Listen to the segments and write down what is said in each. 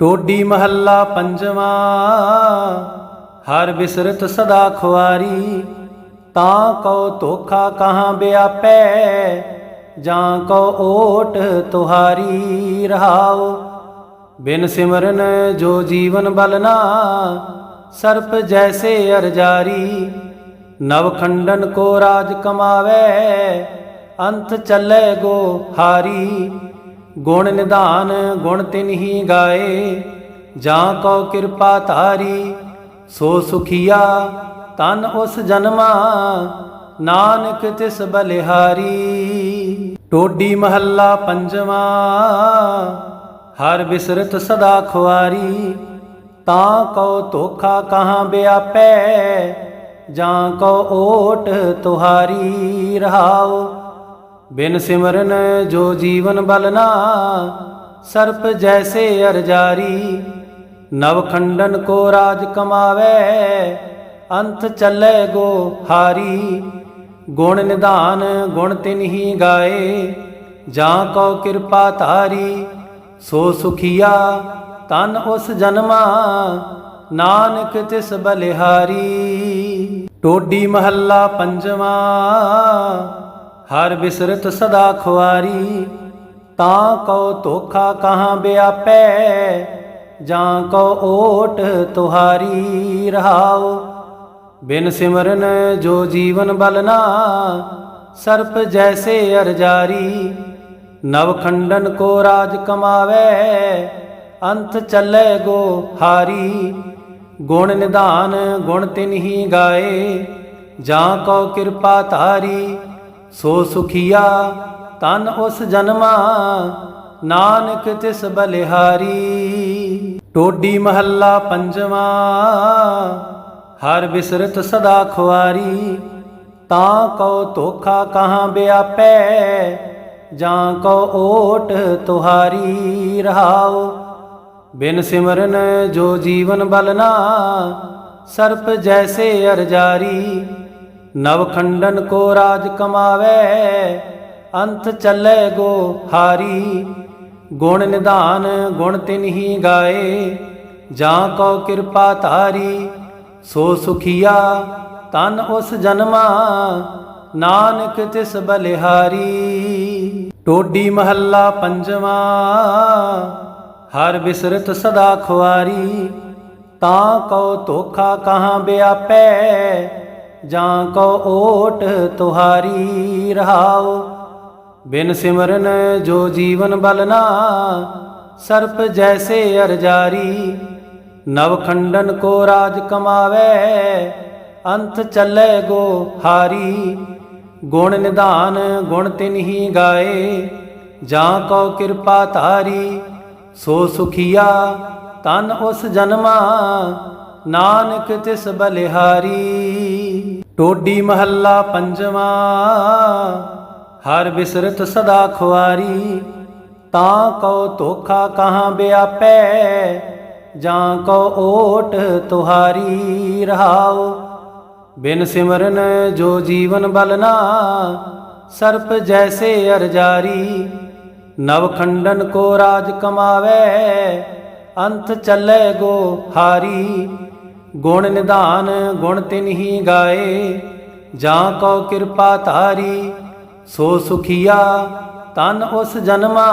ਟੋਡੀ ਮਹੱਲਾ ਪੰਜਵਾਂ, ਹਰ ਬਿਸਰਤ ਸਦਾ ਖੁਆਰੀ, ਤਾਂ ਕਉ ਧੋਖਾ ਕਹਾਂ ਵਿਆਪੈ ਜਾਂ ਕਉ ਓਟ ਤੁਹਾਰੀ ਰਹਾਓ। ਬਿਨ ਸਿਮਰਨ ਜੋ ਜੀਵਨ ਬਲਨਾ ਸਰਪ ਜੈਸੇ ਅਰਜਾਰੀ, ਨਵ ਖੰਡਨ ਕੋ ਰਾਜ ਕਮਾਵੇ, ਅੰਤ ਚੱਲੇ ਗੋ ਹਾਰੀ। ਗੁਣ ਨਿਧਾਨ ਗੁਣ ਤਿਨ ਹੀ ਗਾਏ, ਜਾਂ ਕੋ ਕਿਰਪਾ ਧਾਰੀ, ਸੋ ਸੁਖੀਆ ਤਨ ਉਸ ਜਨਮਾ, ਨਾਨਕ ਤਿਸ ਬਲਿਹਾਰੀ। ਟੋਡੀ ਮਹੱਲਾ ਪੰਜਵਾਂ, ਹਰ ਬਿਸਰਤ ਸਦਾ ਖੁਆਰੀ, ਤਾਂ ਕਉ ਧੋਖਾ ਕਹਾਂ ਵਿਆਪੈ ਜਾਂ ਕਉ ਓਟ ਤੁਹਾਰੀ ਰਹਾਓ ਬਿਨ ਸਿਮਰਨ ਜੋ ਜੀਵਨ ਬਲਨਾ ਸਰਪ ਜੈਸੇ ਅਰਜਾਰੀ, ਨਵ ਖੰਡਨ ਕੋ ਰਾਜ ਕਮਾਵੇ, ਅੰਤ ਚੱਲੇ ਗੋ ਹਾਰੀ। ਗੁਣ ਨਿਧਾਨ, ਗੁਣ ਤਿਨਹੀ ਗਾਏ, ਜਾਂ ਕਉ ਕਿਰਪਾ ਧਾਰੀ। ਸੋ ਸੁਖੀਆ, ਤਨ ਉਸ ਜਨਮਾ, ਨਾਨਕ ਤਿਸ ਬਲਿਹਾਰੀ। ਟੋਡੀ ਮਹੱਲਾ ਪੰਜਵਾਂ ਹਰ ਬਿਸਰਤ ਸਦਾ ਖੁਆਰੀ, ਤਾਂ ਕਉ ਧੋਖਾ ਕਹਾਂ ਵਿਆਪੈ ਜਾਂ ਕਉ ਓਟ ਤੁਹਾਰੀ ਰਹਾਉ। ਬਿਨ ਸਿਮਰਨ ਜੋ ਜੀਵਨ ਬਲਨਾ ਸਰਪ ਜੈਸੇ ਅਰਜਾਰੀ। ਨਵ ਖੰਡਨ ਕੋ ਰਾਜ ਕਮਾਵੇ, ਅੰਤ ਚੱਲੇ ਗੋ ਹਾਰੀ। ਗੁਣ ਨਿਧਾਨ ਗੁਣ ਤਿਨਹੀ ਗਾਏ, ਜਾਂ ਕਉ ਕਿਰਪਾ ਧਾਰੀ ਸੋ ਸੁਖੀਆ ਤਨ ਉਸ ਜਨਮਾ, ਨਾਨਕ ਤਿਸ ਬਲਿਹਾਰੀ। ਟੋਡੀ ਮਹੱਲਾ ਪੰਜਵਾਂ, ਹਰ ਬਿਸਰਤ ਸਦਾ ਖੁਆਰੀ। ਤਾਂ ਕਉ ਧੋਖਾ ਕਹਾਂ ਵਿਆਪੈ ਜਾਂ ਕਉ ਓਟ ਤੁਹਾਰੀ ਰਹਾਓ ਬਿਨ ਸਿਮਰਨ ਜੋ ਜੀਵਨ ਬਲਨਾ, ਸਰਪ ਜੈਸੇ ਅਰਜਾਰੀ। ਨਵ ਖੰਡਨ ਕੋ ਰਾਜ ਕਮਾਵੇ, ਅੰਤ ਚੱਲੇ ਗੋ ਹਾਰੀ। ਗੁਣ ਨਿਧਾਨ, ਗੁਣ ਤਿਨਹੀ ਗਾਏ, ਜਾਂ ਕਉ ਕਿਰਪਾ ਧਾਰੀ। ਸੋ ਸੁਖੀਆ, ਤਨ ਉਸ ਜਨਮਾ, ਨਾਨਕ ਤਿਸ ਬਲਿਹਾਰੀ। ਟੋਡੀ ਮਹੱਲਾ ਪੰਜਵਾਂ, ਹਰ ਬਿਸਰਤ ਸਦਾ ਖੁਆਰੀ। ਤਾਂ ਕਉ ਧੋਖਾ ਕਹਾਂ ਵਿਆਪੈ ਜਾਂ ਕਉ ਓਟ ਤੁਹਾਰੀ ਰਹਾਉ। ਬਿਨ ਸਿਮਰਨ ਜੋ ਜੀਵਨ ਬਲਨਾ ਸਰਪ ਜੈਸੇ ਅਰਜਾਰੀ। ਨਵ ਖੰਡਨ ਕੋ ਰਾਜ ਕਮਾਵੇ, ਅੰਤ ਚੱਲੇ ਗੋ ਹਾਰੀ। ਗੁਣ ਨਿਧਾਨ ਗੁਣ ਤਿਨਹੀ ਗਾਏ, ਜਾਂ ਕਉ ਕਿਰਪਾ ਧਾਰੀ। ਸੋ ਸੁਖੀਆ ਤਨ ਉਸ ਜਨਮਾ, ਨਾਨਕ ਤਿਸ ਬਲਿਹਾਰੀ। ਟੋਡੀ ਮਹੱਲਾ ਪੰਜਵਾਂ, ਹਰ ਬਿਸਰਤ ਸਦਾ ਖੁਆਰੀ, ਤਾਂ ਕਉ ਧੋਖਾ ਕਹਾਂ ਵਿਆਪੈ ਜਾਂ ਕਉ ਓਟ ਤੁਹਾਰੀ ਰਹਾਉ। ਬਿਨ ਸਿਮਰਨ ਜੋ ਜੀਵਨ ਬਲਨਾ ਸਰਪ ਜੈਸੇ ਅਰਜਾਰੀ, ਨਵ ਖੰਡਨ ਕੋ ਰਾਜ ਕਮਾਵੇ, ਅੰਤ ਚੱਲੇ ਗੋ ਹਾਰੀ। ਗੁਣ ਨਿਧਾਨ, ਗੁਣ ਤਿਨਹੀ ਗਾਏ। ਜਾਂ ਕਉ ਕਿਰਪਾ ਧਾਰੀ, ਸੋ ਸੁਖੀਆ, ਤਨ ਉਸ ਜਨਮਾ।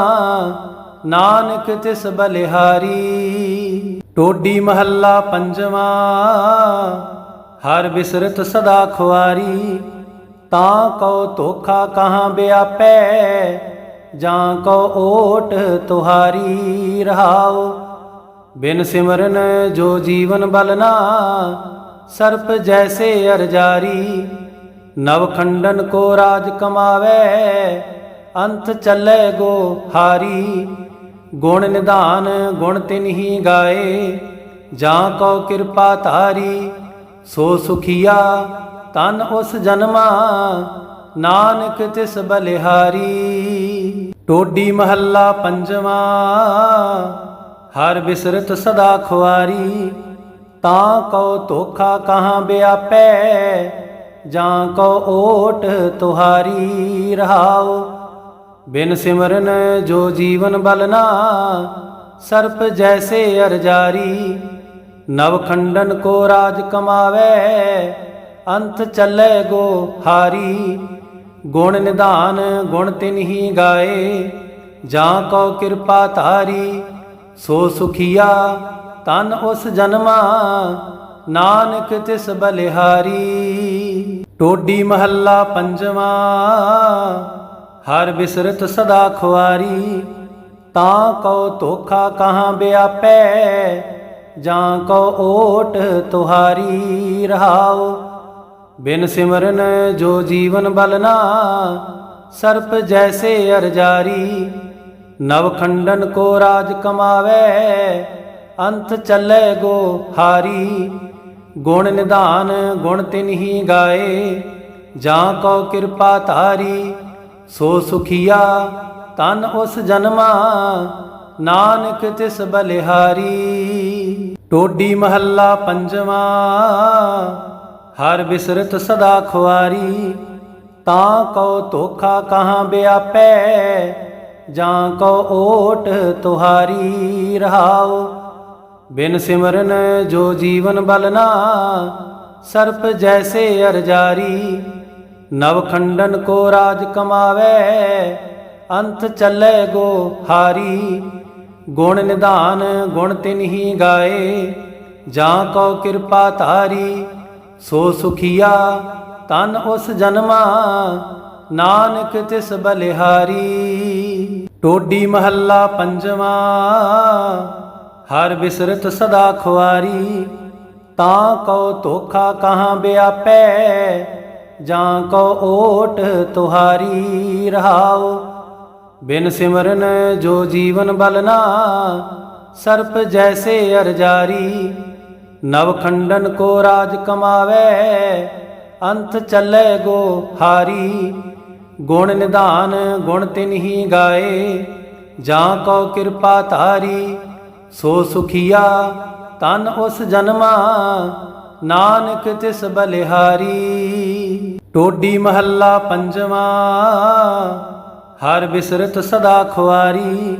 ਨਾਨਕ ਤਿਸ ਬਲਿਹਾਰੀ, ਟੋਡੀ ਮਹੱਲਾ ਪੰਜਵਾਂ। ਹਰ ਬਿਸਰਤ ਸਦਾ ਖੁਆਰੀ, ਤਾਂ ਕਉ ਧੋਖਾ ਕਹਾਂ ਵਿਆਪੈ ਜਾਂ ਕਉ ਓਟ ਤੁਹਾਰੀ ਰਹਾਓ ਬਿਨ ਸਿਮਰਨ ਜੋ ਜੀਵਨ ਬਲਨਾ ਸਰਪ ਜੈਸੇ ਅਰਜਾਰੀ, ਨਵ ਖੰਡਨ ਕੋ ਰਾਜ ਕਮਾਵੇ, ਅੰਤ ਚੱਲੇ ਗੋ ਹਾਰੀ। ਗੁਣ ਨਿਧਾਨ ਗੁਣ ਤਿਨਹੀ ਗਾਏ, ਜਾਂ ਕਉ ਕਿਰਪਾ ਧਾਰੀ। ਸੋ ਸੁਖੀਆ ਤਨ ਉਸ ਜਨਮਾ, ਨਾਨਕ ਤਿਸ ਬਲਿਹਾਰੀ। ਟੋਡੀ ਮਹੱਲਾ ਪੰਜਵਾਂ। ਹਰ ਬਿਸਰਤ ਸਦਾ ਖੁਆਰੀ, ਤਾਂ ਕਉ ਧੋਖਾ ਕਹਾਂ ਵਿਆਪੈ ਜਾਂ ਕਉ ਓਟ ਤੁਹਾਰੀ ਰਹਾਉ। ਬਿਨ ਸਿਮਰਨ ਜੋ ਜੀਵਨ ਬਲਨਾ ਸਰਪ ਜੈਸੇ ਅਰਜਾਰੀ। ਨਵ ਖੰਡਨ ਕੋ ਰਾਜ ਕਮਾਵੇ, ਅੰਤ ਚੱਲੇ ਗੋ ਹਾਰੀ। ਗੁਣ ਨਿਧਾਨ ਗੁਣ ਤਿਨਹੀ ਗਾਏ, ਜਾਂ ਕੋ ਕਿਰਪਾ ਧਾਰੀ ਸੋ ਸੁਖੀਆ ਤਨ ਉਸ ਜਨਮਾ, ਨਾਨਕ ਤਿਸ ਬਲਿਹਾਰੀ। ਟੋਡੀ ਮਹੱਲਾ ਪੰਜਵਾ, ਹਰ ਬਿਸਰਤ ਸਦਾ ਖੁਆਰੀ। ਤਾਂ ਕਉ ਧੋਖਾ ਕਹਾਂ ਵਿਆਪੈ ਜਾਂ ਕਉ ਓਟ ਤੁਹਾਰੀ ਰਹਾਓ ਬਿਨ ਸਿਮਰਨ ਜੋ ਜੀਵਨ ਬਲਨਾ, ਸਰਪ ਜੈਸੇ ਅਰਜਾਰੀ। ਨਵ ਖੰਡਨ ਕੋ ਰਾਜ ਕਮਾਵੇ, ਅੰਤ ਚੱਲੇ ਗੋ ਹਾਰੀ। ਗੁਣ ਨਿਧਾਨ, ਗੁਣ ਤਿਨ ਹੀ ਗਾਏ, ਜਾਂ ਕਉ ਕਿਰਪਾ ਧਾਰੀ। ਸੋ ਸੁਖੀਆ, ਤਨ ਉਸ ਜਨਮਾ, ਨਾਨਕ ਤਿਸ ਬਲਿਹਾਰੀ। ਟੋਡੀ ਮਹੱਲਾ ਪੰਜਵਾ, ਹਰ ਬਿਸਰਤ ਸਦਾ ਖੁਆਰੀ। ਤਾਂ ਕਉ ਧੋਖਾ ਕਹਾਂ ਵਿਆਪੈ ਜਾਂ ਕਉ ਓਟ ਤੁਹਾਰੀ ਰਹਾਉ। ਬਿਨ ਸਿਮਰਨ ਜੋ ਜੀਵਨ ਬਲਨਾ ਸਰਪ ਜੈਸੇ ਅਰਜਾਰੀ। ਨਵ ਖੰਡਨ ਕੋ ਰਾਜ ਕਮਾਵੇ, ਅੰਤ ਚੱਲੇ ਗੋ ਹਾਰੀ। ਗੁਣ ਨਿਧਾਨ ਗੁਣ ਤਿਨਹੀ ਗਾਏ, ਜਾਂ ਕਉ ਕਿਰਪਾ ਧਾਰੀ। ਸੋ ਸੁਖੀਆ ਤਨ ਉਸ ਜਨਮਾ ਨਾਨਕ ਤਿਸ ਬਲਿਹਾਰੀ, ਟੋਡੀ ਮਹੱਲਾ ਪੰਜਵਾ, ਹਰ ਬਿਸਰਤ ਸਦਾ ਖੁਆਰੀ, ਤਾਂ ਕਉ ਧੋਖਾ ਕਹਾਂ ਵਿਆਪੈ ਜਾਂ ਕਉ ਓਟ ਤੁਹਾਰੀ ਰਹਾਉ। ਬਿਨ ਸਿਮਰਨ ਜੋ ਜੀਵਨ ਬਲਨਾ ਸਰਪ ਜੈਸੇ ਅਰਜਾਰੀ ਨਵ ਖੰਡਨ ਕੋ ਰਾਜ ਕਮਾਵੇ, ਅੰਤ ਚੱਲੇ ਗੋ ਹਾਰੀ। ਗੁਣ ਨਿਧਾਨ, ਗੁਣ ਤਿਨ ਹੀ ਗਾਏ। ਜਾਂ ਕਉ ਕਿਰਪਾ ਧਾਰੀ, ਸੋ ਸੁਖੀਆ ਤਨ ਉਸ ਜਨਮਾ। ਨਾਨਕ ਤਿਸ ਬਲਿਹਾਰੀ, ਟੋਡੀ ਮਹੱਲਾ ਪੰਜਵਾ। ਹਰ ਬਿਸਰਤ ਸਦਾ ਖੁਆਰੀ,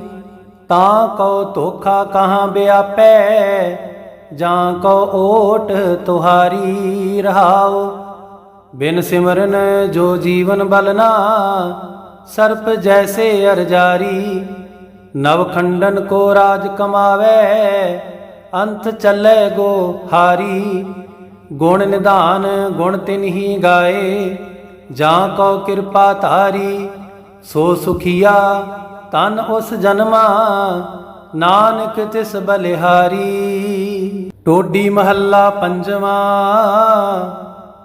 ਤਾਂ ਕਉ ਧੋਖਾ ਕਹਾਂ ਵਿਆਪੈ ਜਾਂ ਕਉ ਓਟ ਤੁਹਾਰੀ ਰਹਾਓ ਬਿਨ ਸਿਮਰਨ ਜੋ ਜੀਵਨ ਬਲਨਾ ਸਰਪ ਜੈਸੇ ਅਰਜਾਰੀ, ਨਵ ਖੰਡਨ ਕੋ ਰਾਜ ਕਮਾਵੇ, ਅੰਤ ਚੱਲੇ ਗੋ ਹਾਰੀ। ਗੁਣ ਨਿਧਾਨ ਗੁਣ ਤਿਨਹੀ ਗਾਏ, ਜਾਂ ਕਉ ਕਿਰਪਾ ਧਾਰੀ, ਸੋ ਸੁਖੀਆ ਤਨ ਉਸ ਜਨਮਾ, ਨਾਨਕ ਤਿਸ ਬਲਿਹਾਰੀ। ਟੋਡੀ ਮਹੱਲਾ ਪੰਜਵਾ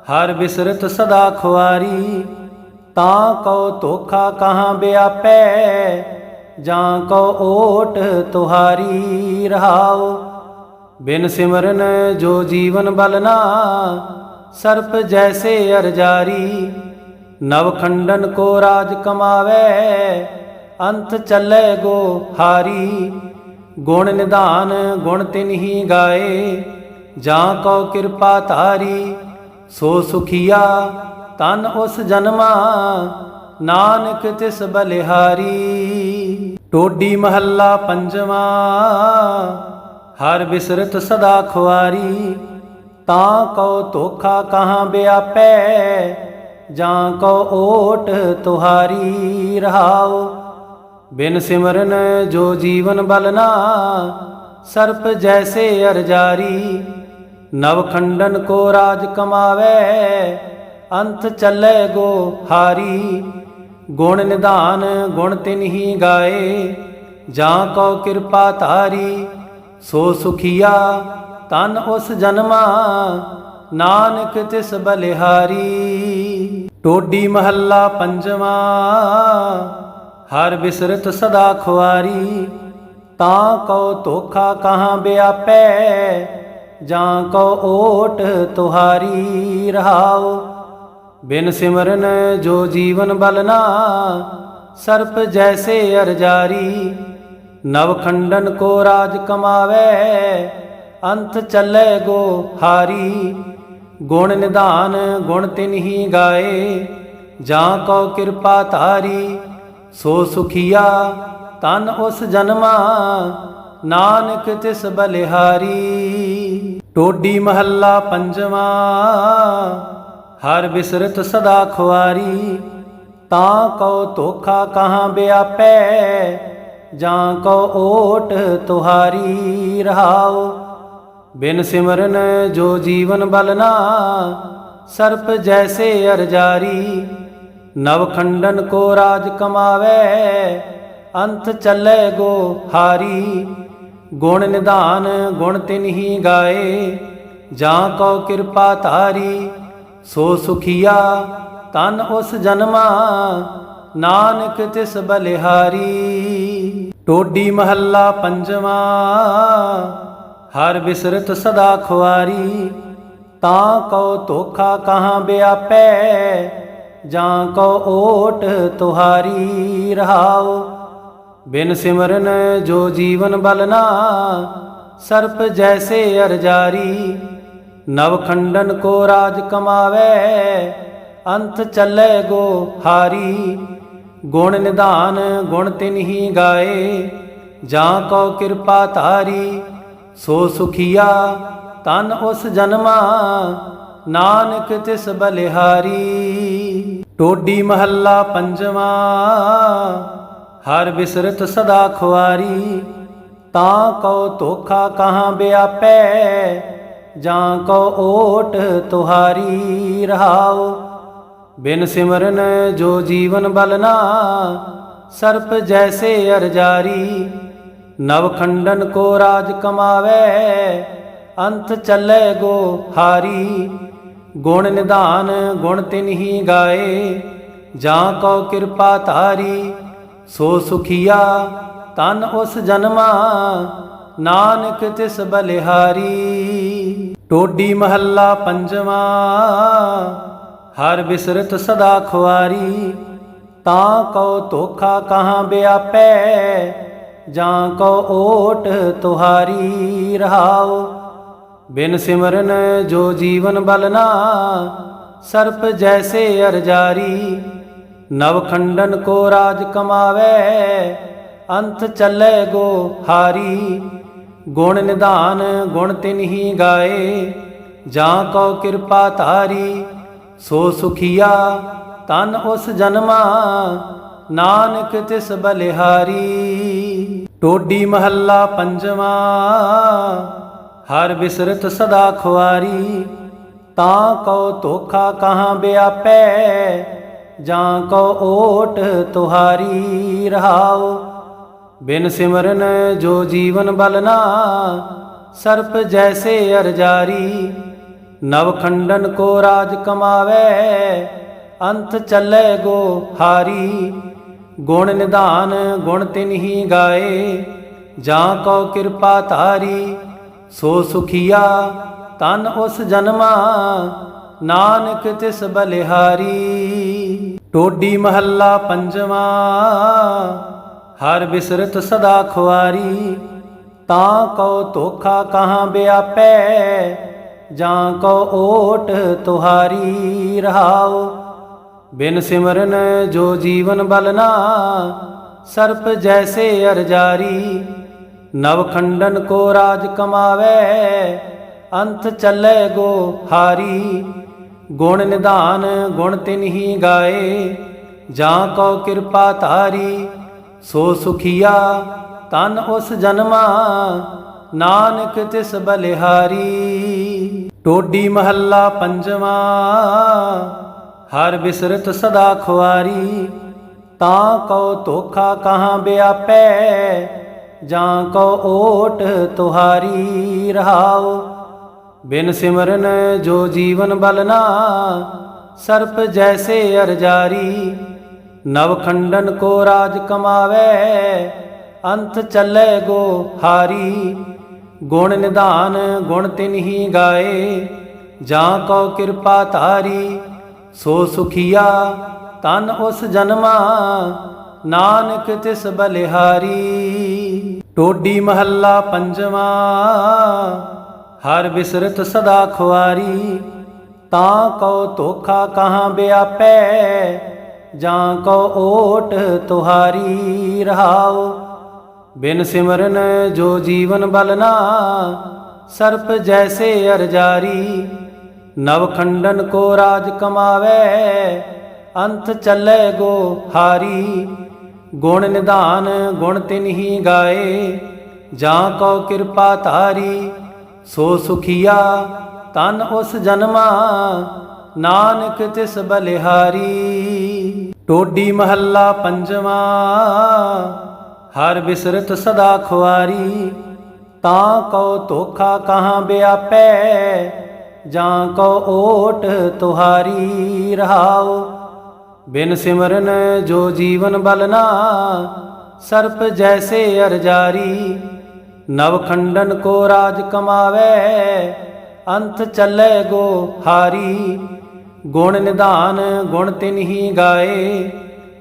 ਹਰ ਬਿਸਰਤ ਸਦਾ ਖੁਆਰੀ, ਤਾਂ ਕਉ ਧੋਖਾ ਕਹਾਂ ਵਿਆਪੈ ਜਾਂ ਕਉ ਓਟ ਤੁਹਾਰੀ ਰਹਾਉ। ਬਿਨ ਸਿਮਰਨ ਜੋ ਜੀਵਨ ਬਲਨਾ ਸਰਪ ਜੈਸੇ ਅਰਜਾਰੀ। ਨਵ ਖੰਡਨ ਕੋ ਰਾਜ ਕਮਾਵੇ, ਅੰਤ ਚੱਲੇ ਗੋ ਹਾਰੀ। ਗੁਣ ਨਿਧਾਨ ਗੁਣ ਤਿਨਹੀ ਗਾਏ, ਜਾਂ ਕਉ ਕਿਰਪਾ ਧਾਰੀ। ਸੋ ਸੁਖੀਆ ਤਨ ਉਸ ਜਨਮਾ, ਨਾਨਕ ਤਿਸ ਬਲਿਹਾਰੀ। ਟੋਡੀ ਮਹੱਲਾ ਪੰਜਵਾ, ਹਰ ਬਿਸਰਤ ਸਦਾ ਖੁਆਰੀ। ਤਾਂ ਕਉ ਧੋਖਾ ਕਹਾਂ ਵਿਆਪੈ ਜਾਂ ਕਉ ਓਟ ਤੁਹਾਰੀ ਰਹਾਉ। ਬਿਨ ਸਿਮਰਨ ਜੋ ਜੀਵਨ ਬਲਨਾ, ਸਰਪ ਜੈਸੇ ਅਰਜਾਰੀ। ਨਵ ਖੰਡਨ ਕੋ ਰਾਜ ਕਮਾਵੇ, ਅੰਤ ਚੱਲੇ ਗੋ ਹਾਰੀ। ਗੁਣ ਨਿਧਾਨ, ਗੁਣ ਤਿਨਹੀ ਗਾਏ, ਜਾਂ ਕਉ ਕਿਰਪਾ ਧਾਰੀ। ਸੋ ਸੁਖੀਆ, ਤਨ ਉਸ ਜਨਮਾ, ਨਾਨਕ ਤਿਸ ਬਲਿਹਾਰੀ। ਟੋਡੀ ਮਹੱਲਾ ਪੰਜਵਾ, ਹਰ ਬਿਸਰਤ ਸਦਾ ਖੁਆਰੀ। ਤਾਂ ਕਉ ਧੋਖਾ ਕਹਾਂ ਵਿਆਪੈ ਜਾਂ ਕਉ ਓਟ ਤੁਹਾਰੀ ਰਹਾਉ। ਬਿਨ ਸਿਮਰਨ ਜੋ ਜੀਵਨ ਬਲਨਾ ਸਰਪ ਜੈਸੇ ਅਰਜਾਰੀ। ਨਵ ਖੰਡਨ ਕੋ ਰਾਜ ਕਮਾਵੇ, ਅੰਤ ਚੱਲੇ ਗੋ ਹਾਰੀ। ਗੁਣ ਨਿਧਾਨ ਗੁਣ ਤਿਨਹੀ ਗਾਏ, ਜਾਂ ਕਉ ਕਿਰਪਾ ਧਾਰੀ। ਸੋ ਸੁਖੀਆ ਤਨ ਉਸ ਜਨਮਾ, ਨਾਨਕ ਤਿਸ ਬਲਿਹਾਰੀ। ਟੋਡੀ ਮਹੱਲਾ ਪੰਜਵਾਂ, ਹਰ ਬਿਸਰਤ ਸਦਾ ਖੁਆਰੀ, ਤਾਂ ਕਉ ਧੋਖਾ ਕਹਾਂ ਵਿਆਪੈ ਜਾਂ ਕਉ ਓਟ ਤੁਹਾਰੀ ਰਹਾਓ ਬਿਨ ਸਿਮਰਨ ਜੋ ਜੀਵਨ ਬਲਨਾ ਸਰਪ ਜੈਸੇ ਅਰਜਾਰੀ। ਨਵ ਖੰਡਨ ਕੋ ਰਾਜ ਕਮਾਵੇ, ਅੰਤ ਚੱਲੇ ਗੋ ਹਾਰੀ। ਗੁਣ ਨਿਧਾਨ ਗੁਣ ਤਿਨ ਹੀ ਗਾਏ, ਜਾਂ ਕਉ ਕਿਰਪਾ ਧਾਰੀ, ਸੋ ਸੁਖੀਆ ਤਨ ਉਸ ਜਨਮਾ, ਨਾਨਕ ਤਿਸ ਬਲਿਹਾਰੀ। ਟੋਡੀ ਮਹੱਲਾ ਪੰਜਵਾਂ, ਹਰ ਬਿਸਰਤ ਸਦਾ ਖੁਆਰੀ, ਤਾਂ ਕਉ ਧੋਖਾ ਕਹਾਂ ਵਿਆਪੈ ਜਾਂ ਕਉ ਓਟ ਤੁਹਾਰੀ ਰਹਾਓ ਬਿਨ ਸਿਮਰਨ ਜੋ ਜੀਵਨ ਬਲਨਾ ਸਰਪ ਜੈਸੇ ਅਰਜਾਰੀ, ਨਵ ਖੰਡਨ ਕੋ ਰਾਜ ਕਮਾਵੇ, ਅੰਤ ਚੱਲੇ ਗੋ ਹਾਰੀ। ਗੁਣ ਨਿਧਾਨ, ਗੁਣ ਤਿਨਹੀ ਗਾਏ, ਜਾਂ ਕਉ ਕਿਰਪਾ ਧਾਰੀ, ਸੋ ਸੁਖੀਆ ਤਨ ਉਸ ਜਨਮਾ, ਨਾਨਕ ਤਿਸ ਬਲਿਹਾਰੀ। ਟੋਡੀ ਮਹੱਲਾ ਪੰਜਵਾਂ ਹਰ ਬਿਸਰਤ ਸਦਾ ਖੁਆਰੀ, ਤਾਂ ਕਉ ਧੋਖਾ ਕਹਾਂ ਵਿਆਪੈ ਜਾਂ ਕਉ ਓਟ ਤੁਹਾਰੀ ਰਹਾਉ। ਬਿਨ ਸਿਮਰਨ ਜੋ ਜੀਵਨ ਬਲਨਾ ਸਰਪ ਜੈਸੇ ਅਰਜਾਰੀ। ਨਵ ਖੰਡਨ ਕੋ ਰਾਜ ਕਮਾਵੇ, ਅੰਤ ਚੱਲੇ ਗੋ ਹਾਰੀ। ਗੁਣ ਨਿਧਾਨ ਗੁਣ ਤਿਨਹੀ ਗਾਏ, ਜਾਂ ਕਉ ਕਿਰਪਾ ਧਾਰੀ ਸੋ ਸੁਖੀਆ ਤਨ ਉਸ ਜਨਮਾ, ਨਾਨਕ ਤਿਸ ਬਲਿਹਾਰੀ। ਟੋਡੀ ਮਹੱਲਾ ਪੰਜਵਾਂ, ਹਰ ਬਿਸਰਤ ਸਦਾ ਖੁਆਰੀ। ਤਾਂ ਕਉ ਧੋਖਾ ਕਹਾਂ ਵਿਆਪੈ ਜਾਂ ਕਉ ਓਟ ਤੁਹਾਰੀ ਰਹਾਓ ਬਿਨ ਸਿਮਰਨ ਜੋ ਜੀਵਨ ਬਲਨਾ, ਸਰਪ ਜੈਸੇ ਅਰਜਾਰੀ। ਨਵ ਖੰਡਨ ਕੋ ਰਾਜ ਕਮਾਵੇ, ਅੰਤ ਚੱਲੇ ਗੋ ਹਾਰੀ। ਗੁਣ ਨਿਧਾਨ, ਗੁਣ ਤਿਨਹੀ ਗਾਏ, ਜਾਂ ਕਉ ਕਿਰਪਾ ਧਾਰੀ। ਸੋ ਸੁਖੀਆ, ਤਨ ਉਸ ਜਨਮਾ, ਨਾਨਕ ਤਿਸ ਬਲਿਹਾਰੀ। ਟੋਡੀ ਮਹੱਲਾ ਪੰਜਵਾਂ, ਹਰ ਬਿਸਰਤ ਸਦਾ ਖੁਆਰੀ। ਤਾਂ ਕਉ ਧੋਖਾ ਕਹਾਂ ਵਿਆਪੈ ਜਾਂ ਕਉ ਓਟ ਤੁਹਾਰੀ ਰਹਾਉ। ਬਿਨ ਸਿਮਰਨ ਜੋ ਜੀਵਨ ਬਲਨਾ ਸਰਪ ਜੈਸੇ ਅਰਜਾਰੀ। ਨਵ ਖੰਡਨ ਕੋ ਰਾਜ ਕਮਾਵੇ, ਅੰਤ ਚੱਲੇ ਗੋ ਹਾਰੀ। ਗੁਣ ਨਿਧਾਨ ਗੁਣ ਤਿਨਹੀ ਗਾਏ, ਜਾਂ ਕਉ ਕਿਰਪਾ ਧਾਰੀ। ਸੋ ਸੁਖੀਆ ਤਨ ਉਸ ਜਨਮਾ, ਨਾਨਕ ਤਿਸ ਬਲਿਹਾਰੀ। ਟੋਡੀ ਮਹੱਲਾ ਪੰਜਵਾਂ, ਹਰ ਬਿਸਰਤ ਸਦਾ ਖੁਆਰੀ, ਤਾਂ ਕਉ ਧੋਖਾ ਕਹਾਂ ਵਿਆਪੈ ਜਾਂ ਕਉ ਓਟ ਤੁਹਾਰੀ ਰਹਾਓ ਬਿਨ ਸਿਮਰਨ ਜੋ ਜੀਵਨ ਬਲਨਾ ਸਰਪ ਜੈਸੇ ਅਰਜਾਰੀ। ਨਵ ਖੰਡਨ ਕੋ ਰਾਜ ਕਮਾਵੇ, ਅੰਤ ਚੱਲੇ ਗੋ ਹਾਰੀ। ਗੁਣ ਨਿਧਾਨ ਗੁਣ ਤਿਨ ਹੀ ਗਾਏ, ਜਾਂ ਕੋ ਕਿਰਪਾ ਧਾਰੀ, ਸੋ ਸੁਖੀਆ ਤਨ ਉਸ ਜਨਮਾ, ਨਾਨਕ ਤਿਸ ਬਲਿਹਾਰੀ। ਟੋਡੀ ਮਹੱਲਾ ਪੰਜਵਾਂ, ਹਰ ਬਿਸਰਤ ਸਦਾ ਖੁਆਰੀ, ਤਾਂ ਕਉ ਧੋਖਾ ਕਹਾਂ ਵਿਆਪੈ ਜਾਂ ਕਉ ਓਟ ਤੁਹਾਰੀ ਰਹਾਓ ਬਿਨ ਸਿਮਰਨ ਜੋ ਜੀਵਨ ਬਲਨਾ ਸਰਪ ਜੈਸੇ ਅਰਜਾਰੀ, ਨਵ ਖੰਡਨ ਕੋ ਰਾਜ ਕਮਾਵੇ, ਅੰਤ ਚੱਲੇ ਗੋ ਹਾਰੀ। ਗੁਣ ਨਿਧਾਨ ਗੁਣ ਤਿਨ ਹੀ ਗਾਏ, ਜਾਂ ਕਉ ਕਿਰਪਾ ਧਾਰੀ। ਸੋ ਸੁਖੀਆ ਤਨ ਉਸ ਜਨਮਾ, ਨਾਨਕ ਤਿਸ ਬਲਿਹਾਰੀ। ਟੋਡੀ ਮਹੱਲਾ ਪੰਜਵਾਂ। ਹਰ ਬਿਸਰਤ ਸਦਾ ਖੁਆਰੀ, ਤਾਂ ਕਉ ਧੋਖਾ ਕਹਾਂ ਵਿਆਪੈ ਜਾਂ ਕਉ ਓਟ ਤੁਹਾਰੀ ਰਹਾਉ। ਬਿਨ ਸਿਮਰਨ ਜੋ ਜੀਵਨ ਬਲਨਾ ਸਰਪ ਜੈਸੇ ਅਰਜਾਰੀ। ਨਵ ਖੰਡਨ ਕੋ ਰਾਜ ਕਮਾਵੇ, ਅੰਤ ਚੱਲੇ ਗੋ ਹਾਰੀ। ਗੁਣ ਨਿਧਾਨ ਗੁਣ ਤਿਨਹੀ ਗਾਏ, ਜਾਂ ਕੋ ਕਿਰਪਾ ਧਾਰੀ ਸੋ ਸੁਖੀਆ ਤਨ ਉਸ ਜਨਮਾ, ਨਾਨਕ ਤਿਸ ਬਲਿਹਾਰੀ। ਟੋਡੀ ਮਹੱਲਾ ਪੰਜਵਾ, ਹਰ ਬਿਸਰਤ ਸਦਾ ਖੁਆਰੀ। ਤਾਂ ਕਉ ਧੋਖਾ ਕਹਾਂ ਬਿਆਪੈ, ਜਾਂ ਕਉ ਓਟ ਤੁਹਾਰੀ ਰਹਾਓ ਬਿਨ ਸਿਮਰਨ ਜੋ ਜੀਵਨ ਬਲਨਾ, ਸਰਪ ਜੈਸੇ ਅਰਜਾਰੀ। ਨਵ ਖੰਡਨ ਕੋ ਰਾਜ ਕਮਾਵੇ, ਅੰਤ ਚੱਲੇ ਗੋ ਹਾਰੀ। ਗੁਣ ਨਿਧਾਨ, ਗੁਣ ਤਿਨਹੀ ਗਾਏ,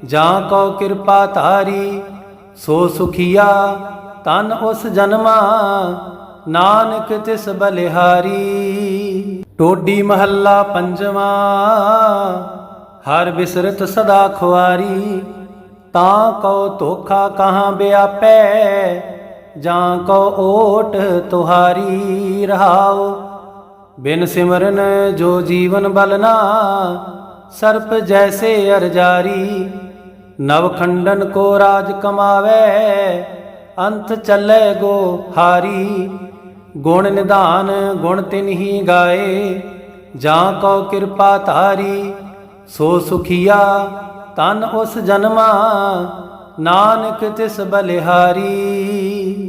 ਜਾਂ ਕਉ ਕਿਰਪਾ ਧਾਰੀ। ਸੋ ਸੁਖੀਆ, ਤਨ ਉਸ ਜਨਮਾ, ਨਾਨਕ ਤਿਸ ਬਲਿਹਾਰੀ। ਟੋਡੀ ਮਹੱਲਾ ਪੰਜਵਾ, ਹਰ ਬਿਸਰਤ ਸਦਾ ਖੁਆਰੀ। ਤਾਂ ਕਉ ਧੋਖਾ ਕਹਾਂ ਬਿਆਪੈ ਜਾਂ ਕਉ ਓਟ ਤੁਹਾਰੀ ਰਹਾਉ। ਬਿਨ ਸਿਮਰਨ ਜੋ ਜੀਵਨ ਬਲਨਾ ਸਰਪ ਜੈਸੇ ਅਰਜਾਰੀ। ਨਵ ਖੰਡਨ ਕੋ ਰਾਜ ਕਮਾਵੇ, ਅੰਤ ਚੱਲੇ ਗੋ ਹਾਰੀ। ਗੁਣ ਨਿਧਾਨ ਗੁਣ ਤਿਨਹੀ ਗਾਏ, ਜਾਂ ਕਉ ਕਿਰਪਾ ਧਾਰੀ। ਸੋ ਸੁਖੀਆ ਤਨ ਉਸ ਜਨਮਾ, ਨਾਨਕ ਤਿਸ ਬਲਿਹਾਰੀ।